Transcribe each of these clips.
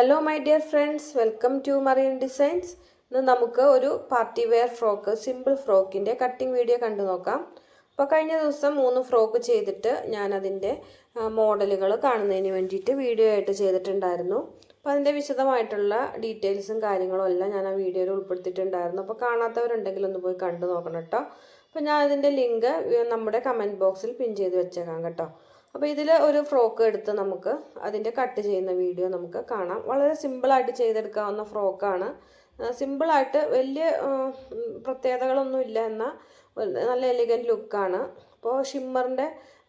Hello my dear friends welcome to Marian designs ഇന്ന് നമുക്ക് ഒരു പാർട്ടി വെയർ ഫ്രോക്ക് സിമ്പിൾ ഫ്രോക്കിന്റെ കട്ടിംഗ് വീഡിയോ കണ്ടു നോക്കാം. അപ്പോൾ കഴിഞ്ഞ ദിവസം മൂന്ന് ഫ്രോക്ക് ചെയ്തിട്ട് ഞാനതിന്റെ മോഡലുകൾ കാണുന്നതിന് വേണ്ടിയിട്ട് വീഡിയോ ആയിട്ട് ചെയ്തിട്ടുണ്ടായിരുന്നു. അപ്പോൾ അതിന്റെ വിശദമായിട്ടുള്ള ഡീറ്റെയിൽസും കാര്യങ്ങളും എല്ലാം ഞാൻ ആ വീഡിയോയിൽ ഉൾപ്പെടുത്തിയിട്ടുണ്ടായിരുന്നു. അപ്പോൾ കാണാത്തവരുണ്ടെങ്കിൽ ഒന്ന് പോയി കണ്ടു നോക്കണം കേട്ടോ. അപ്പോൾ ഞാൻ അതിന്റെ ലിങ്ക് നമ്മുടെ കമന്റ് ബോക്സിൽ പിൻ ചെയ്ത് വെച്ചേക്കാം കേട്ടോ. അപ്പോൾ ഇതിൽ ഒരു ഫ്രോക്ക് എടുത്ത് നമുക്ക് അതിന്റെ കട്ട് ചെയ്യുന്ന വീഡിയോ നമുക്ക് കാണാം. വളരെ സിമ്പിളായിട്ട് ചെയ്തെടുക്കാവുന്ന ഫ്രോക്കാണ് സിമ്പിളായിട്ട് വലിയ പ്രത്യേകതകളൊന്നും ഇല്ല എന്നാൽ നല്ല എലിഗന്റ് ലുക്കാണ് അപ്പോൾ ഷിമ്മറിന്റെ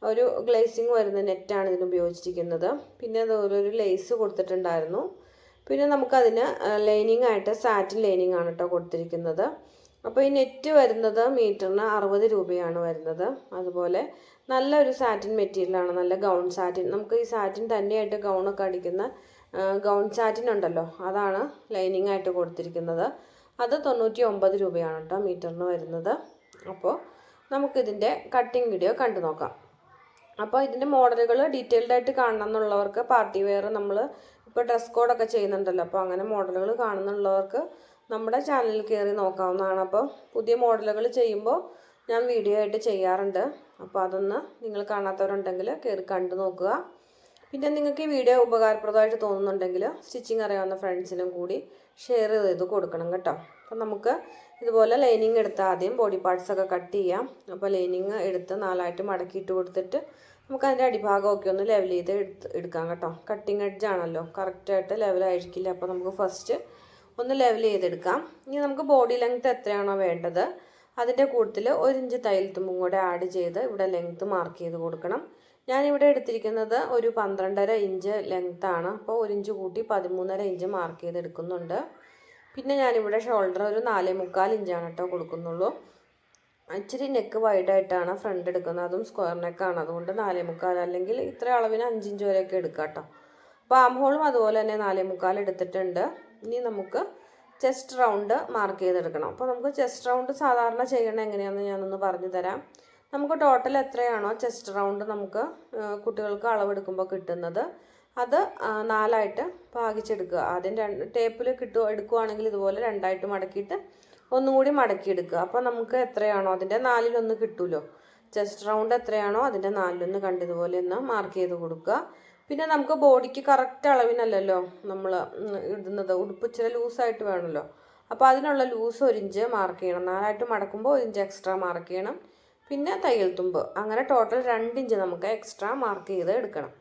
ഒരു ഗ്ലേസിങ് വരുന്ന നെറ്റാണ് ഇതിന് ഉപയോഗിച്ചിരിക്കുന്നത്. പിന്നെ അതുപോലെ ഒരു ലേസ് കൊടുത്തിട്ടുണ്ടായിരുന്നു. പിന്നെ നമുക്കതിന് ലൈനിങ് ആയിട്ട് സാറ്റിൻ ലൈനിങ് ആണ് കേട്ടോ കൊടുത്തിരിക്കുന്നത്. അപ്പോൾ ഈ നെറ്റ് വരുന്നത് മീറ്ററിന് അറുപത് രൂപയാണ് വരുന്നത്. അതുപോലെ നല്ലൊരു സാറ്റിൻ മെറ്റീരിയലാണ് നല്ല ഗൗൺ സാറ്റിൻ. നമുക്ക് ഈ സാറ്റിൻ തന്നെയായിട്ട് ഗൗണൊക്കെ അടിക്കുന്ന ഗൗൺ സാറ്റിൻ ഉണ്ടല്ലോ അതാണ് ലൈനിങ് ആയിട്ട് കൊടുത്തിരിക്കുന്നത്. അത് തൊണ്ണൂറ്റി ഒമ്പത് രൂപയാണ് കേട്ടോ മീറ്ററിന് വരുന്നത്. അപ്പോൾ നമുക്കിതിന്റെ കട്ടിങ് വീഡിയോ കണ്ടു നോക്കാം. അപ്പോൾ ഇതിന്റെ മോഡലുകൾ ഡീറ്റെയിൽഡ് ആയിട്ട് കാണണം എന്നുള്ളവർക്ക് പാർട്ടി വെയർ നമ്മൾ ഇപ്പോൾ ഡ്രസ് കോഡൊക്കെ ചെയ്യുന്നുണ്ടല്ലോ അപ്പോൾ അങ്ങനെ മോഡലുകൾ കാണുന്നുള്ളവർക്ക് നമ്മുടെ ചാനലിൽ കയറി നോക്കാവുന്നതാണ്. അപ്പോൾ പുതിയ മോഡലുകൾ ചെയ്യുമ്പോൾ ഞാൻ വീഡിയോ ആയിട്ട് ചെയ്യാറുണ്ട്. അപ്പോൾ അതൊന്ന് നിങ്ങൾ കാണാത്തവരുണ്ടെങ്കിൽ കയറി കണ്ടു നോക്കുക. പിന്നെ നിങ്ങൾക്ക് ഈ വീഡിയോ ഉപകാരപ്രദമായിട്ട് തോന്നുന്നുണ്ടെങ്കിൽ സ്റ്റിച്ചിങ് അറിയാവുന്ന ഫ്രണ്ട്സിനും കൂടി ഷെയർ ചെയ്ത് കൊടുക്കണം കേട്ടോ. അപ്പം നമുക്ക് ഇതുപോലെ ലൈനിങ് എടുത്ത് ആദ്യം ബോഡി പാർട്സൊക്കെ കട്ട് ചെയ്യാം. അപ്പോൾ ലൈനിങ് എടുത്ത് നാലായിട്ട് മടക്കിയിട്ട് കൊടുത്തിട്ട് നമുക്ക് അതിന്റെ അടിഭാഗമൊക്കെ ഒന്ന് ലെവൽ ചെയ്ത് എടുത്ത് എടുക്കാം കേട്ടോ. കട്ടിങ് എഡ്ജ് ആണല്ലോ. കറക്റ്റായിട്ട് ലെവലായിരിക്കില്ല അപ്പോൾ നമുക്ക് ഫസ്റ്റ് ഒന്ന് ലെവൽ ചെയ്തെടുക്കാം. ഇനി നമുക്ക് ബോഡി ലെങ്ത് എത്രയാണോ വേണ്ടത്? അതിന്റെ കൂട്ടത്തിൽ ഒരു ഇഞ്ച് തയ്യൽ തുമ്പും കൂടെ ആഡ് ചെയ്ത് ഇവിടെ ലെങ്ത്ത് മാർക്ക് ചെയ്ത് കൊടുക്കണം. ഞാനിവിടെ എടുത്തിരിക്കുന്നത് ഒരു പന്ത്രണ്ടര ഇഞ്ച് ലെങ്ത്താണ് അപ്പോൾ ഒരു ഇഞ്ച് കൂട്ടി പതിമൂന്നര ഇഞ്ച് മാർക്ക് ചെയ്ത് എടുക്കുന്നുണ്ട്. പിന്നെ ഞാനിവിടെ ഷോൾഡർ ഒരു നാലേ മുക്കാൽ ഇഞ്ചാണ് കേട്ടോ കൊടുക്കുന്നുള്ളൂ. ഇച്ചിരി നെക്ക് വൈഡായിട്ടാണ് ഫ്രണ്ട് എടുക്കുന്നത്. അതും സ്ക്വയർ നെക്കാണ് അതുകൊണ്ട് നാലേ മുക്കാൽ അല്ലെങ്കിൽ ഇത്ര അളവിന് അഞ്ചിഞ്ച് വരെയൊക്കെ എടുക്കാം കേട്ടോ. അപ്പോൾ ആം അതുപോലെ തന്നെ നാലേ മുക്കാൽ എടുത്തിട്ടുണ്ട്. ഇനി നമുക്ക് ചെസ്റ്റ് റൗണ്ട് മാർക്ക് ചെയ്തെടുക്കണം. അപ്പോൾ നമുക്ക് ചെസ്റ്റ് റൗണ്ട് സാധാരണ ചെയ്യണം എങ്ങനെയാണെന്ന് ഞാനൊന്ന് പറഞ്ഞു തരാം. നമുക്ക് ടോട്ടൽ എത്രയാണോ ചെസ്റ്റ് റൗണ്ട് നമുക്ക് കുട്ടികൾക്ക് അളവെടുക്കുമ്പോൾ കിട്ടുന്നത്? അത് നാലായിട്ട് ഭാഗിച്ചെടുക്കുക. ആദ്യം രണ്ട് ടേപ്പിൽ കിട്ടുക എടുക്കുകയാണെങ്കിൽ ഇതുപോലെ രണ്ടായിട്ട് മടക്കിയിട്ട് ഒന്നും കൂടി മടക്കിയെടുക്കുക. അപ്പോൾ നമുക്ക് എത്രയാണോ അതിന്റെ നാലിലൊന്ന് കിട്ടുമല്ലോ ചെസ്റ്റ് റൗണ്ട് എത്രയാണോ അതിന്റെ നാലിലൊന്ന് കണ്ടതുപോലെ ഒന്ന് മാർക്ക് ചെയ്ത് കൊടുക്കുക. പിന്നെ നമുക്ക് ബോഡിക്ക് കറക്റ്റ് അളവിനല്ലല്ലോ നമ്മൾ ഇടുന്നത്. ഉടുപ്പ് ഇച്ചിരി ലൂസായിട്ട് വേണമല്ലോ അപ്പോൾ അതിനുള്ള ലൂസ് ഒരു ഇഞ്ച് മാർക്ക് ചെയ്യണം. നാലായിട്ട് മടക്കുമ്പോൾ ഒരു ഇഞ്ച് എക്സ്ട്രാ മാർക്ക് ചെയ്യണം. പിന്നെ തയ്യൽ തുമ്പ്. അങ്ങനെ ടോട്ടൽ രണ്ട് ഇഞ്ച് നമുക്ക് എക്സ്ട്രാ മാർക്ക് ചെയ്ത് എടുക്കണം.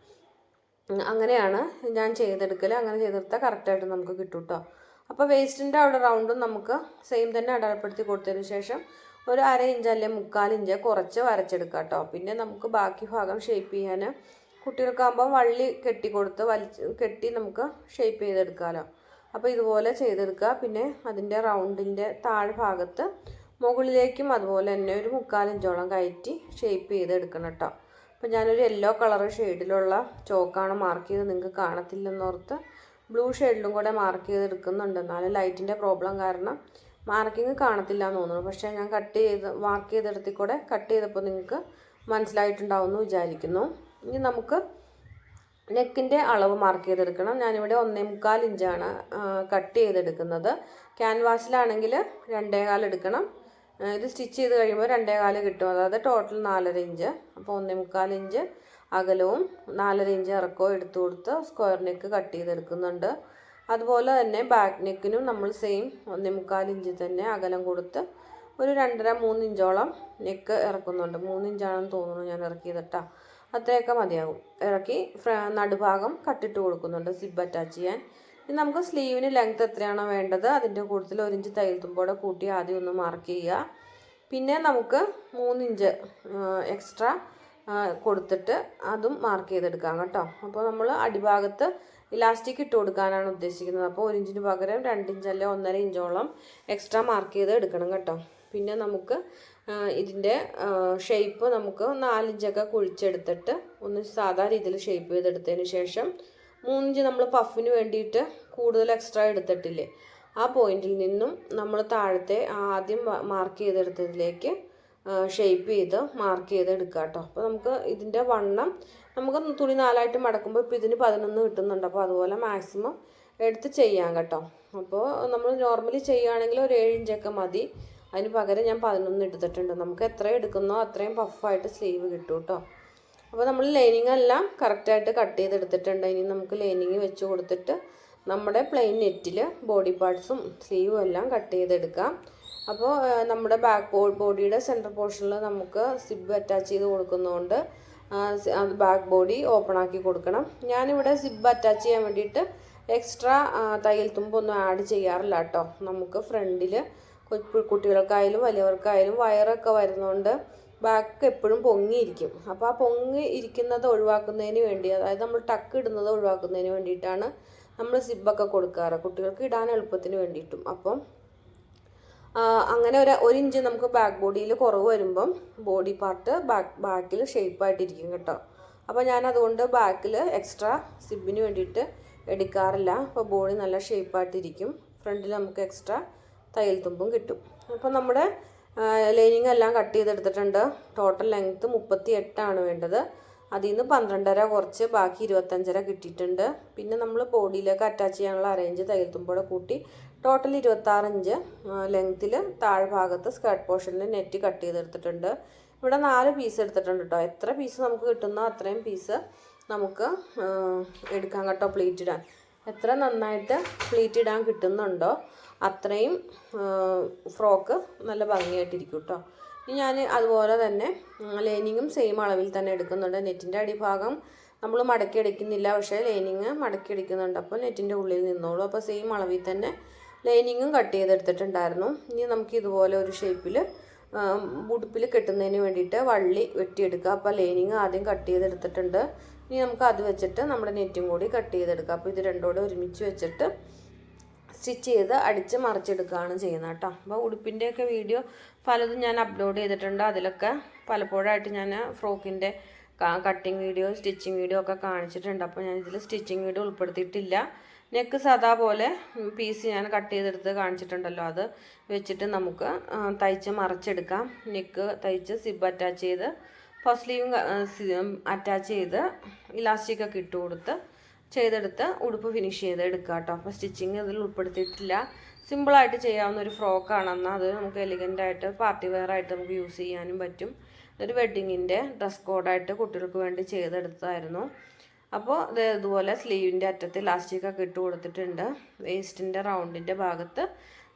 അങ്ങനെയാണ് ഞാൻ ചെയ്തെടുക്കൽ അങ്ങനെ ചെയ്തെടുത്താൽ കറക്റ്റായിട്ട് നമുക്ക് കിട്ടും കേട്ടോ അപ്പോൾ വേസ്റ്റിന്റെ അവിടെ റൗണ്ടും നമുക്ക് സെയിം തന്നെ അടയാളപ്പെടുത്തി കൊടുത്തതിന് ശേഷം ഒരു അര ഇഞ്ച് അല്ലെങ്കിൽ മുക്കാൽ ഇഞ്ച് കുറച്ച് വരച്ചെടുക്കാം കേട്ടോ പിന്നെ നമുക്ക് ബാക്കി ഭാഗം ഷേപ്പ് ചെയ്യാൻ കുട്ടികൾക്കാകുമ്പോൾ വള്ളി കെട്ടി കൊടുത്ത് വലിച്ച് കെട്ടി നമുക്ക് ഷേപ്പ് ചെയ്തെടുക്കാമല്ലോ അപ്പോൾ ഇതുപോലെ ചെയ്തെടുക്കുക. പിന്നെ അതിന്റെ റൗണ്ടിന്റെ താഴ്ഭാഗത്ത് മുകളിലേക്കും അതുപോലെ തന്നെ ഒരു മുക്കാലിഞ്ചോളം കയറ്റി ഷേപ്പ് ചെയ്തെടുക്കണം കേട്ടോ. അപ്പോൾ ഞാനൊരു യെല്ലോ കളർ ഷെയ്ഡിലുള്ള ചോക്കാണ് മാർക്ക് ചെയ്ത് നിങ്ങൾക്ക് കാണത്തില്ലെന്നോർത്ത് ബ്ലൂ ഷെയ്ഡിലും കൂടെ മാർക്ക് ചെയ്തെടുക്കുന്നുണ്ട്. എന്നാലും ലൈറ്റിന്റെ പ്രോബ്ലം കാരണം മാർക്കിങ് കാണത്തില്ല എന്ന് തോന്നുന്നു. പക്ഷേ ഞാൻ കട്ട് ചെയ്ത് മാർക്ക് ചെയ്തെടുത്തിൽ കൂടെ കട്ട് ചെയ്തപ്പോൾ നിങ്ങൾക്ക് മനസ്സിലായിട്ടുണ്ടാവുമെന്ന് വിചാരിക്കുന്നു. ഇനി നമുക്ക് നെക്കിന്റെ അളവ് മാർക്ക് ചെയ്തെടുക്കണം. ഞാനിവിടെ ഒന്നേ മുക്കാൽ ഇഞ്ചാണ് കട്ട് ചെയ്തെടുക്കുന്നത്. ക്യാൻവാസിലാണെങ്കിൽ രണ്ടേ കാൽ എടുക്കണം. ഇത് സ്റ്റിച്ച് ചെയ്ത് കഴിയുമ്പോൾ രണ്ടേ കാൽ കിട്ടും. അതായത് ടോട്ടൽ നാലര ഇഞ്ച് അപ്പോൾ ഒന്നേ മുക്കാൽ ഇഞ്ച് അകലവും നാലര ഇഞ്ച് ഇറക്കവും എടുത്തു കൊടുത്ത് സ്ക്വയർ നെക്ക് കട്ട് ചെയ്തെടുക്കുന്നുണ്ട്. അതുപോലെ തന്നെ ബാക്ക് നെക്കിനും നമ്മൾ സെയിം ഒന്നേ മുക്കാൽ ഇഞ്ച് തന്നെ അകലം കൊടുത്ത് ഒരു രണ്ടര മൂന്ന് ഇഞ്ചോളം നെക്ക് ഇറക്കുന്നുണ്ട്. മൂന്ന് ഇഞ്ചാണെന്ന് തോന്നുന്നു ഞാൻ ഇറക്കിയതിട്ടാ അത്രയൊക്കെ മതിയാകും ഇറക്കി നടുഭാഗം കട്ടിട്ട് കൊടുക്കുന്നുണ്ട് സിബ് അറ്റാച്ച് ചെയ്യാൻ. ഇനി നമുക്ക് സ്ലീവിന് ലെങ്ത് എത്രയാണോ വേണ്ടത് അതിന്റെ കൂടുതൽ ഒരു ഇഞ്ച് തയ്യൽ തുമ്പോടെ കൂട്ടി ആദ്യം ഒന്ന് മാർക്ക് ചെയ്യുക. പിന്നെ നമുക്ക് മൂന്നിഞ്ച് എക്സ്ട്രാ കൊടുത്തിട്ട് അതും മാർക്ക് ചെയ്തെടുക്കാം കേട്ടോ. അപ്പോൾ നമ്മൾ അടിഭാഗത്ത് ഇലാസ്റ്റിക് ഇട്ട് കൊടുക്കാനാണ് ഉദ്ദേശിക്കുന്നത്. അപ്പോൾ ഒരു ഇഞ്ചിന് പകരം രണ്ട് ഇഞ്ച് അല്ലെ ഒന്നര ഇഞ്ചോളം എക്സ്ട്രാ മാർക്ക് ചെയ്ത് എടുക്കണം കേട്ടോ. പിന്നെ നമുക്ക് ഇതിന്റെ ഷേപ്പ് നമുക്ക് നാലിഞ്ചൊക്കെ കുഴിച്ചെടുത്തിട്ട് ഒന്ന് സാധാ രീതിയിൽ ഷേപ്പ് ചെയ്തെടുത്തതിന് ശേഷം മൂന്നിഞ്ച് നമ്മൾ പഫിന് വേണ്ടിയിട്ട് കൂടുതൽ എക്സ്ട്രാ എടുത്തിട്ടില്ലേ ആ പോയിന്റിൽ നിന്നും നമ്മൾ താഴത്തെ ആദ്യം മാർക്ക് ചെയ്തെടുത്തതിലേക്ക് ഷേപ്പ് ചെയ്ത് മാർക്ക് ചെയ്ത് എടുക്കുക കേട്ടോ. അപ്പോൾ നമുക്ക് ഇതിന്റെ വണ്ണം നമുക്ക് തുണി നാലായിട്ട് മടക്കുമ്പോൾ ഇപ്പോൾ ഇതിന് പതിനൊന്ന് കിട്ടുന്നുണ്ട്. അപ്പോൾ അതുപോലെ മാക്സിമം എടുത്ത് ചെയ്യാം കേട്ടോ. അപ്പോൾ നമ്മൾ നോർമലി ചെയ്യുകയാണെങ്കിൽ ഒരു ഏഴ് ഇഞ്ചൊക്കെ മതി. അതിന് പകരം ഞാൻ പതിനൊന്ന് എടുത്തിട്ടുണ്ട്. നമുക്ക് എത്ര എടുക്കുന്നോ അത്രയും പഫായിട്ട് സ്ലീവ് കിട്ടും കേട്ടോ. അപ്പോൾ നമ്മൾ ലൈനിങ് എല്ലാം കറക്റ്റായിട്ട് കട്ട് ചെയ്തെടുത്തിട്ടുണ്ട്. ഇനി നമുക്ക് ലൈനിങ് വെച്ച് കൊടുത്തിട്ട് നമ്മുടെ പ്ലെയിൻ നെറ്റിൽ ബോഡി പാർട്സും സ്ലീവും എല്ലാം കട്ട് ചെയ്തെടുക്കാം. അപ്പോൾ നമ്മുടെ ബാക്ക് ബോഡിയുടെ സെന്റർ പോർഷനിൽ നമുക്ക് സിബ് അറ്റാച്ച് ചെയ്ത് കൊടുക്കുന്നതുകൊണ്ട് ബാക്ക് ബോഡി ഓപ്പൺ ആക്കി കൊടുക്കണം. ഞാനിവിടെ സിബ് അറ്റാച്ച് ചെയ്യാൻ വേണ്ടിയിട്ട് എക്സ്ട്രാ തയ്യൽ തുമ്പൊന്നും ആഡ് ചെയ്യാറില്ല കേട്ടോ നമുക്ക് ഫ്രണ്ടിൽ കുട്ടികൾക്കായാലും വലിയവർക്കായാലും വയറൊക്കെ വരുന്നതുകൊണ്ട് ബാക്ക് എപ്പോഴും പൊങ്ങിയിരിക്കും. അപ്പോൾ ആ പൊങ്ങി ഇരിക്കുന്നത് ഒഴിവാക്കുന്നതിന് വേണ്ടി അതായത് നമ്മൾ ടക്ക് ഇടുന്നത് ഒഴിവാക്കുന്നതിന് വേണ്ടിയിട്ടാണ് നമ്മൾ സിബൊക്കെ കൊടുക്കാറ്. കുട്ടികൾക്ക് ഇടാൻ എളുപ്പത്തിന് വേണ്ടിയിട്ടും. അപ്പം അങ്ങനെ ഒരു ഒരു ഇഞ്ച് നമുക്ക് ബാക്ക് ബോഡിയിൽ കുറവ് വരുമ്പം ബോഡി പാർട്ട് ബാക്ക് ബാക്കിൽ ഷേപ്പായിട്ടിരിക്കും കേട്ടോ. അപ്പോൾ ഞാൻ അതുകൊണ്ട് ബാക്കിൽ എക്സ്ട്രാ സിബിന് വേണ്ടിയിട്ട് എടുക്കാറില്ല. അപ്പോൾ ബോഡി നല്ല ഷേപ്പായിട്ടിരിക്കും. ഫ്രണ്ടിൽ നമുക്ക് എക്സ്ട്രാ തയ്യൽ തുമ്പും കിട്ടും. അപ്പോൾ നമ്മുടെ ലൈനിങ് എല്ലാം കട്ട് ചെയ്തെടുത്തിട്ടുണ്ട്. ടോട്ടൽ ലെങ്ത്ത് മുപ്പത്തി എട്ടാണ് വേണ്ടത്. അതിൽ നിന്ന് പന്ത്രണ്ടര കുറച്ച് ബാക്കി ഇരുപത്തഞ്ചര കിട്ടിയിട്ടുണ്ട്. പിന്നെ നമ്മൾ ബോഡിയിലേക്ക് അറ്റാച്ച് ചെയ്യാനുള്ള അറേഞ്ച് തയ്യൽ തുമ്പോടെ കൂട്ടി ടോട്ടൽ ഇരുപത്താറ് ഇഞ്ച് ലെങ്ത്തിൽ താഴ്ഭാഗത്ത് സ്കേർട്ട് പോർഷനിൽ നെറ്റ് കട്ട് ചെയ്തെടുത്തിട്ടുണ്ട്. ഇവിടെ നാല് പീസ് എടുത്തിട്ടുണ്ട് കേട്ടോ എത്ര പീസ് നമുക്ക് കിട്ടുന്നോ അത്രയും പീസ് നമുക്ക് എടുക്കാം കേട്ടോ പ്ലീറ്റ് ഇടാൻ. എത്ര നന്നായിട്ട് പ്ലീറ്റ് ഇടാൻ കിട്ടുന്നുണ്ടോ അത്രയും ഫ്രോക്ക് നല്ല ഭംഗിയായിട്ടിരിക്കും കേട്ടോ ഇനി ഞാൻ അതുപോലെ തന്നെ ലൈനിങ്ങും സെയിം അളവിൽ തന്നെ എടുക്കുന്നുണ്ട്. നെറ്റിന്റെ അടിഭാഗം നമ്മൾ മടക്കി അടിക്കുന്നില്ല പക്ഷേ ലൈനിങ് മടക്കി അടിക്കുന്നുണ്ട് അപ്പോൾ നെറ്റിന്റെ ഉള്ളിൽ നിന്നോളൂ. അപ്പോൾ സെയിം അളവിൽ തന്നെ ലൈനിങ്ങും കട്ട് ചെയ്തെടുത്തിട്ടുണ്ടായിരുന്നു. ഇനി നമുക്ക് ഇതുപോലെ ഒരു ഷേപ്പിൽ ഉടുപ്പിൽ കെട്ടുന്നതിന് വേണ്ടിയിട്ട് വള്ളി വെട്ടിയെടുക്കുക. അപ്പോൾ ലൈനിങ് ആദ്യം കട്ട് ചെയ്തെടുത്തിട്ടുണ്ട്. ഇനി നമുക്ക് അത് വെച്ചിട്ട് നമ്മുടെ നെറ്റും കൂടി കട്ട് ചെയ്തെടുക്കാം. അപ്പോൾ ഇത് രണ്ടോടെ ഒരുമിച്ച് വെച്ചിട്ട് സ്റ്റിച്ച് ചെയ്ത് അടിച്ച് മറിച്ചെടുക്കുകയാണ് ചെയ്യുന്നത് കേട്ടോ. അപ്പോൾ ഉടുപ്പിന്റെയൊക്കെ വീഡിയോ പലതും ഞാൻ അപ്ലോഡ് ചെയ്തിട്ടുണ്ട്. അതിലൊക്കെ പലപ്പോഴായിട്ട് ഞാൻ ഫ്രോക്കിന്റെ കട്ടിങ് വീഡിയോ സ്റ്റിച്ചിങ് വീഡിയോ ഒക്കെ കാണിച്ചിട്ടുണ്ട്. അപ്പോൾ ഞാൻ ഇതിൽ സ്റ്റിച്ചിങ് വീഡിയോ ഉൾപ്പെടുത്തിയിട്ടില്ല. നെക്ക് സാധാ പോലെ പീസ് ഞാൻ കട്ട് ചെയ്തെടുത്ത് കാണിച്ചിട്ടുണ്ടല്ലോ. അത് വെച്ചിട്ട് നമുക്ക് തയ്ച്ച് മറിച്ചെടുക്കാം. നെക്ക് തയ്ച്ച് സിബ് അറ്റാച്ച് ചെയ്ത് ഫസ്റ്റ് സ്ലീവും അറ്റാച്ച് ചെയ്ത് ഇലാസ്റ്റിക് ഒക്കെ ഇട്ട് കൊടുത്ത് ചെയ്തെടുത്ത് ഉടുപ്പ് ഫിനിഷ് ചെയ്ത് എടുക്കുക കേട്ടോ അപ്പോൾ സ്റ്റിച്ചിങ് ഇതിൽ ഉൾപ്പെടുത്തിയിട്ടില്ല. സിമ്പിളായിട്ട് ചെയ്യാവുന്ന ഒരു ഫ്രോക്കാണെന്നാൽ അത് നമുക്ക് എലിഗന്റായിട്ട് പാർട്ടി വെയർ ആയിട്ട് നമുക്ക് യൂസ് ചെയ്യാനും പറ്റും. ഒരു വെഡ്ഡിങ്ങിന്റെ ഡ്രസ് കോഡായിട്ട് കുട്ടികൾക്ക് വേണ്ടി ചെയ്തെടുത്തായിരുന്നു. അപ്പോൾ ഇത് ഇതുപോലെ സ്ലീവിന്റെ അറ്റത്ത് ഇലാസ്റ്റിക്കൊക്കെ ഇട്ട് കൊടുത്തിട്ടുണ്ട്. വേസ്റ്റിന്റെ റൗണ്ടിന്റെ ഭാഗത്ത്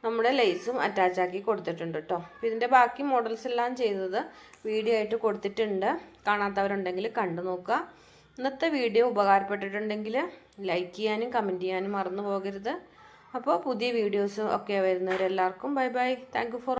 നമ്മുടെ ലേസും അറ്റാച്ച് ആക്കി കൊടുത്തിട്ടുണ്ട് കേട്ടോ അപ്പോൾ ഇതിന്റെ ബാക്കി മോഡൽസ് എല്ലാം ചെയ്തത് വീഡിയോ ആയിട്ട് കൊടുത്തിട്ടുണ്ട്. കാണാത്തവരുണ്ടെങ്കിൽ കണ്ടു നോക്കുക. ഇന്നത്തെ വീഡിയോ ഉപകാരപ്പെട്ടിട്ടുണ്ടെങ്കിൽ ലൈക്ക് ചെയ്യാനും കമന്റ് ചെയ്യാനും മറന്നു പോകരുത്. അപ്പോൾ പുതിയ വീഡിയോസ് ഒക്കെ വരുന്നവരെല്ലാവർക്കും ബൈ ബൈ താങ്ക് ഫോർ